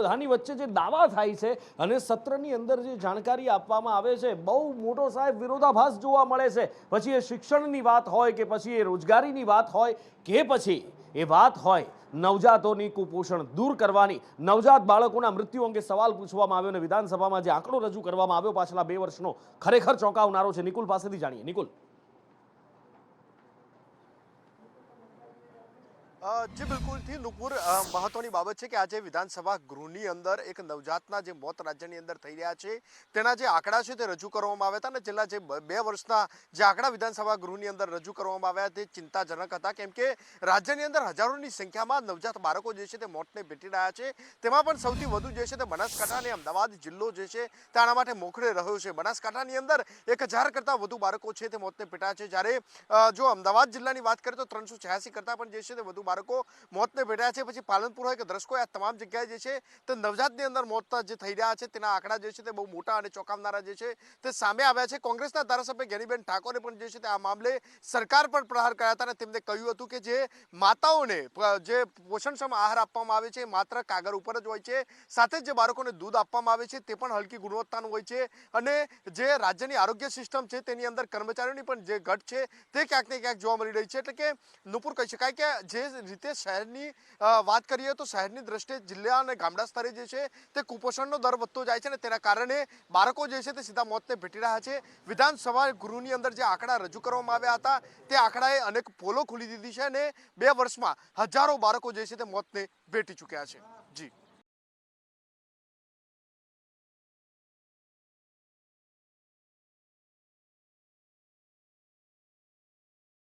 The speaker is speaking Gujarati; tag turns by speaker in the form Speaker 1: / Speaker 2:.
Speaker 1: બધાની વચ્ચે જે દાવા થાય છે અને સત્રની અંદર જે જાણકારી આપવામાં આવે છે, બહુ મોટો સાહેબ વિરોધાભાસ જોવા મળે છે. પછી એ શિક્ષણની વાત હોય કે પછી એ રોજગારીની વાત હોય કે પછી એ વાત હોય, નવજાતોની કુપોષણ દૂર કરવાની, નવજાત બાળકોના મૃત્યુ અંગે સવાલ પૂછવામાં આવ્યો અને વિધાનસભામાં જે આંકડો રજૂ કરવામાં આવ્યો પાછલા બે વર્ષનો, ખરેખર ચોંકાવનારો છે. નિકુલ પાસેથી જાણીએ. નિકુલ.
Speaker 2: જી બિલકુલથી નુપુર મહત્વની બાબત છે કે આજે વિધાનસભા ગૃહની અંદર એક નવજાતના જે મોત રાજ્યની અંદર થઈ રહ્યા છે, તેના જે આંકડા છે તે રજૂ કરવામાં આવ્યા હતા અને છેલ્લા જે બે વર્ષના જે આંકડા વિધાનસભા ગૃહની અંદર રજૂ કરવામાં આવ્યા તે ચિંતાજનક હતા, કેમ કે રાજ્યની અંદર હજારોની સંખ્યામાં નવજાત બાળકો જે છે તે મોતને ભેટી રહ્યા છે. તેમાં પણ સૌથી વધુ જે છે તે બનાસકાંઠા અને અમદાવાદ જિલ્લો જે છે તે આના માટે મોખરે રહ્યો છે. બનાસકાંઠાની અંદર એક હજાર કરતાં વધુ બાળકો છે તે મોતને ભેટ્યા છે. જ્યારે જો અમદાવાદ જિલ્લાની વાત કરીએ તો ત્રણસો છ્યાસી કરતાં પણ જે છે તે વધુ બાળકો મોતને ભેટ્યા છે. પછી પાલનપુર હોય કે દ્રષ્કો આ તમામ જગ્યાએ જે છે તે નવજાતની અંદર મોત જે થઈ રહ્યા છે, તેના આંકડા જે છે તે બહુ મોટા અને ચોંકાવનારા જે છે તે સામે આવ્યા છે. કોંગ્રેસના ધારાસભ્ય ગેરીબેન ઠાકોરે પણ જે છે તે આ મામલે સરકાર પર પ્રહાર કર્યા હતા અને તેમને કહ્યું હતું કે જે માતાઓને જે પોષણક્ષમ આહાર આપવામાં આવે છે, માત્ર કાગળ ઉપર જ હોય છે, સાથે જ જે બાળકોને દૂધ આપવામાં આવે છે તે પણ હલકી ગુણવત્તાનું હોય છે અને જે રાજ્યની આરોગ્ય સિસ્ટમ છે તેની અંદર કર્મચારીઓની પણ જે ઘટ છે તે ક્યાંક ને ક્યાંક જોવા મળી રહી છે. એટલે કે નુપુર કહી શકાય કે જે રીતે શહેરની વાત કરીએ તો શહેરની દ્રષ્ટિએ જિલ્લા અને ગામડા સ્તરે જે છે તે કુપોષણનો દર વધતો જાય છે અને તેના કારણે બાળકો જે છે તે સીધા મોતને ભેટી રહ્યા છે. વિધાનસભા ગૃહની અંદર જે આંકડા રજૂ કરવામાં આવ્યા હતા, તે આંકડાએ અનેક પોલો ખોલી દીધી છે અને બે વર્ષમાં હજારો બાળકો જે છે તે મોતને ભેટી ચૂક્યા છે. જી.